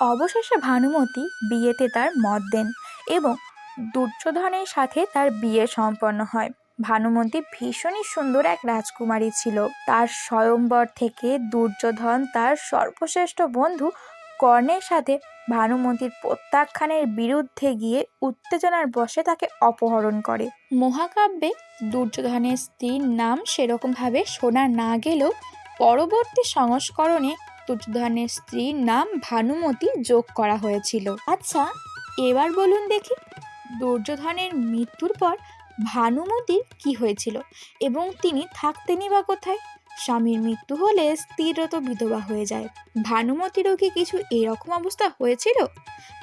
অবশেষে ভানুমতি বিয়েতে তার মত দেন এবং দুর্যোধনের সাথে তার বিয়ে সম্পন্ন হয়। ভানুমতি ভীষণই সুন্দর এক রাজকুমারী ছিল। তার স্বয়ম্বর থেকে দুর্যোধন তার সর্বশ্রেষ্ঠ বন্ধু কর্ণের সাথে ভানুমতির প্রত্যাখ্যানের বিরুদ্ধে গিয়ে উত্তেজনার বশে তাকে অপহরণ করে। মহাকাব্যে দুর্যোধনের স্ত্রীর নাম সেরকমভাবে শোনা না গেলেও পরবর্তী সংস্করণে দুর্যোধনের স্ত্রীর নাম ভানুমতি যোগ করা হয়েছিল। আচ্ছা এবার বলুন দেখি, দুর্যোধনের মৃত্যুর পর ভানুমতির কি হয়েছিল এবং তিনি থাকতেনই বা কোথায়? স্বামীর মৃত্যু হলে স্ত্রীরও তো বিধবা হয়ে যায়। ভানুমতিরও কি কিছু এরকম অবস্থা হয়েছিল?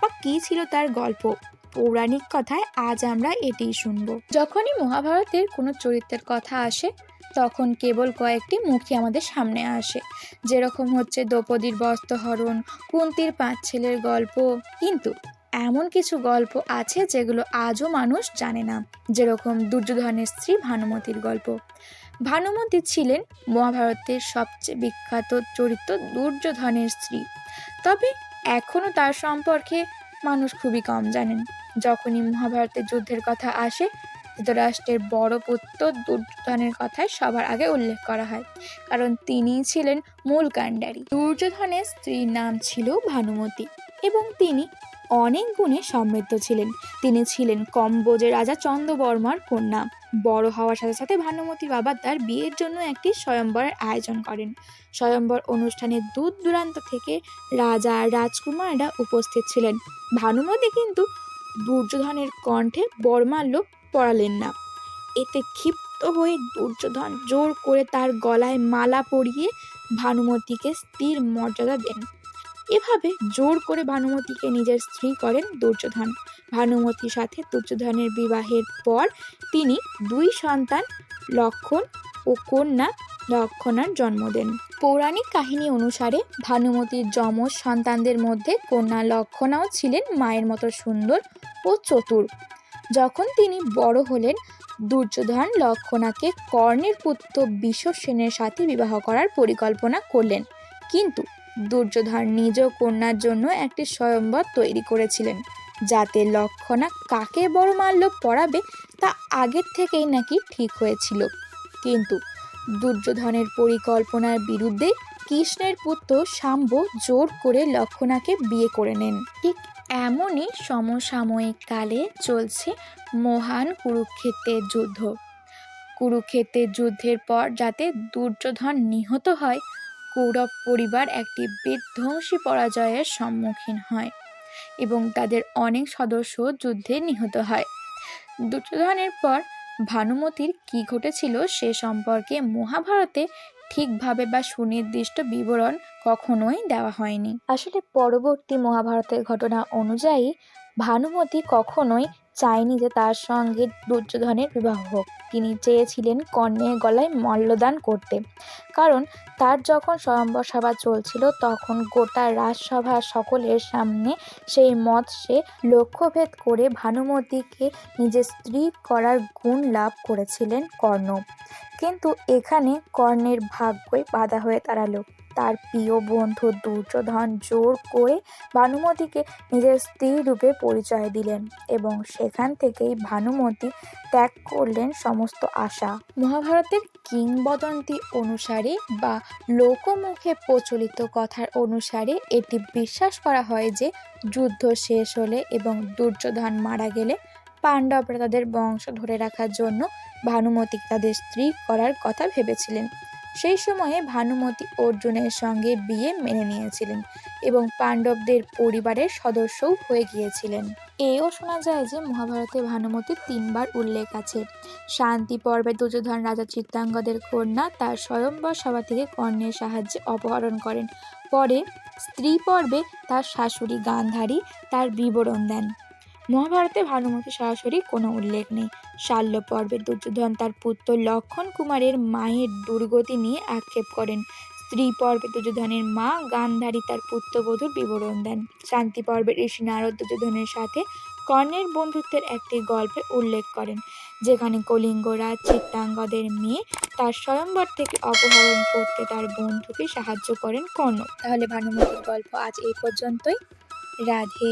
বা কী ছিল তার গল্প? পৌরাণিক কথায় আজ আমরা এটিই শুনব। যখনই মহাভারতের কোনো চরিত্রের কথা আসে তখন কেবল কয়েকটি মুখই আমাদের সামনে আসে। যেরকম হচ্ছে দ্রৌপদীর বস্ত্রহরণ, কুন্তির পাঁচ ছেলের গল্প। কিন্তু এমন কিছু গল্প আছে যেগুলো আজও মানুষ জানে না। যেরকম দুর্যোধনের স্ত্রী ভানুমতির গল্প। ভানুমতি ছিলেন মহাভারতের সবচেয়ে বিখ্যাত চরিত্র দুর্যোধনের স্ত্রী। তবে এখনও তার সম্পর্কে মানুষ খুবই কম জানেন। যখনই মহাভারতের যুদ্ধের কথা আসে ধৃতরাষ্ট্রের বড় পুত্র দুর্যোধনের কথায় সবার আগে উল্লেখ করা হয়, কারণ তিনিই ছিলেন মূল কাণ্ডারি। দুর্যোধনের স্ত্রীর নাম ছিল ভানুমতি এবং তিনি অনেক গুণে সমৃদ্ধ ছিলেন। তিনি ছিলেন কম্বোজের রাজা চন্দ্রবর্মার কন্যা। বড় হওয়ার সাথে সাথে ভানুমতির বাবা তার বিয়ের জন্য একটি স্বয়ম্বরের আয়োজন করেন। স্বয়ম্বর অনুষ্ঠানে দূর দূরান্ত থেকে রাজা রাজকুমাররা উপস্থিত ছিলেন। ভানুমতি কিন্তু দুর্যোধনের কণ্ঠে বর্মাল্য পড়ালেন না। এতে ক্ষিপ্ত হয়ে দুর্যোধন জোর করে তার গলায় মালা পরিয়ে ভানুমতিকে স্ত্রীর মর্যাদা দেন। এভাবে জোর করে ভানুমতিকে নিজের স্ত্রী করেন দুর্যোধন। ভানুমতির সাথে দুর্যোধনের বিবাহের পর তিনি দুই সন্তান, লক্ষণ ও কন্যা লক্ষণার জন্ম দেন। পৌরাণিক কাহিনী অনুসারে ভানুমতির যমজ সন্তানদের মধ্যে কন্যা লক্ষণাও ছিলেন মায়ের মতো সুন্দর ও চতুর। যখন তিনি বড় হলেন, দুর্যোধন লক্ষণাকে কর্ণের পুত্র বিশ্বসেনের সাথে বিবাহ করার পরিকল্পনা করলেন। কিন্তু দুর্যোধন নিজ কন্যার জন্য একটি স্বয়ম্বর তৈরি করেছিলেন, যাতে লক্ষণা কাকে বড় মাল্য পড়াবে তা আগের থেকেই নাকি ঠিক হয়েছিল। কিন্তু দুর্যোধনের পরিকল্পনার বিরুদ্ধে কৃষ্ণের পুত্র শাম্ব জোর করে লক্ষণাকে বিয়ে করে নেন। ঠিক এমনই সমসাময়িক কালে চলছে মহান কুরুক্ষেত্রের যুদ্ধ। কুরুক্ষেত্রের যুদ্ধের পর যাতে দুর্যোধন নিহত হয়, কৌরব পরিবার একটি বিধ্বংসী পরাজয়ের সম্মুখীন হয় এবং তাদের অনেক সদস্য যুদ্ধে নিহত হয়। দুর্যোধনের পর ভানুমতির কি ঘটেছিল সে সম্পর্কে মহাভারতে ঠিকভাবে বা সুনির্দিষ্ট বিবরণ কখনোই দেওয়া হয়নি। আসলে পরবর্তী মহাভারতের ঘটনা অনুযায়ী ভানুমতি কখনোই চায়নি যে তার সঙ্গে দুর্যোধনের বিবাহ হোক। তিনি চেয়েছিলেন কর্ণের গলায় মল্লদান করতে। কারণ তার যখন স্বয়ম্বর সভা চলছিল, তখন গোটা রাজসভা সকলের সামনে সেই মত সে লক্ষ্যভেদ করে ভানুমতিকে নিজের স্ত্রী করার গুণ লাভ করেছিলেন কর্ণ। কিন্তু এখানে কর্ণের ভাগ্যই বাধা হয়ে দাঁড়াল। তার প্রিয় বন্ধু দুর্যোধন জোর করে ভানুমতিকে নিজের স্ত্রী রূপে পরিচয় দিলেন এবং সেখান থেকেই ভানুমতি ত্যাগ করলেন সমস্ত আশা। মহাভারতের কিংবদন্তি অনুসারে বা লোকমুখে প্রচলিত কথার অনুসারে এটি বিশ্বাস করা হয় যে যুদ্ধ শেষ হলে এবং দুর্যোধন মারা গেলে পাণ্ডবরা তাদের বংশ ধরে রাখার জন্য ভানুমতি তাদের স্ত্রী করার কথা ভেবেছিলেন। সেই সময়ে ভানুমতি অর্জুনের সঙ্গে বিয়ে মেনে নিয়েছিলেন এবং পাণ্ডবদের পরিবারের সদস্যও হয়ে গিয়েছিলেন। এও শোনা যায় যে মহাভারতে ভানুমতির তিনবার উল্লেখ আছে। শান্তি পর্বে দুর্যোধন রাজা চিত্তাঙ্গদের কন্যা তার স্বয়ম্বর সভা থেকে কর্ণের সাহায্যে অপহরণ করেন। পরে স্ত্রী পর্বে তার শাশুড়ি গান্ধারী তার বিবরণ দেন। মহাভারতে ভানুমতি সরাসরি কোনো উল্লেখ নেই। শাল্য পর্বে দুর্যোধন তার পুত্র লক্ষণ কুমারের মায়ের দুর্গতি নিয়ে আক্ষেপ করেন। স্ত্রী পর্বে দুর্যোধনের মা গান্ধারী তার পুত্রবধূর বিবরণ দেন। শান্তি পর্বে ঋষি নারদ দুর্যোধনের সাথে কর্ণের বন্ধুত্বের একটি গল্পে উল্লেখ করেন, যেখানে কলিঙ্গরাজ চিত্তাঙ্গদের মেয়ে তার স্বয়ম্বর থেকে অপহরণ করতে তার বন্ধুকে সাহায্য করেন কর্ণ। তাহলে ভানুমতির গল্প আজ এই পর্যন্তই। রাধে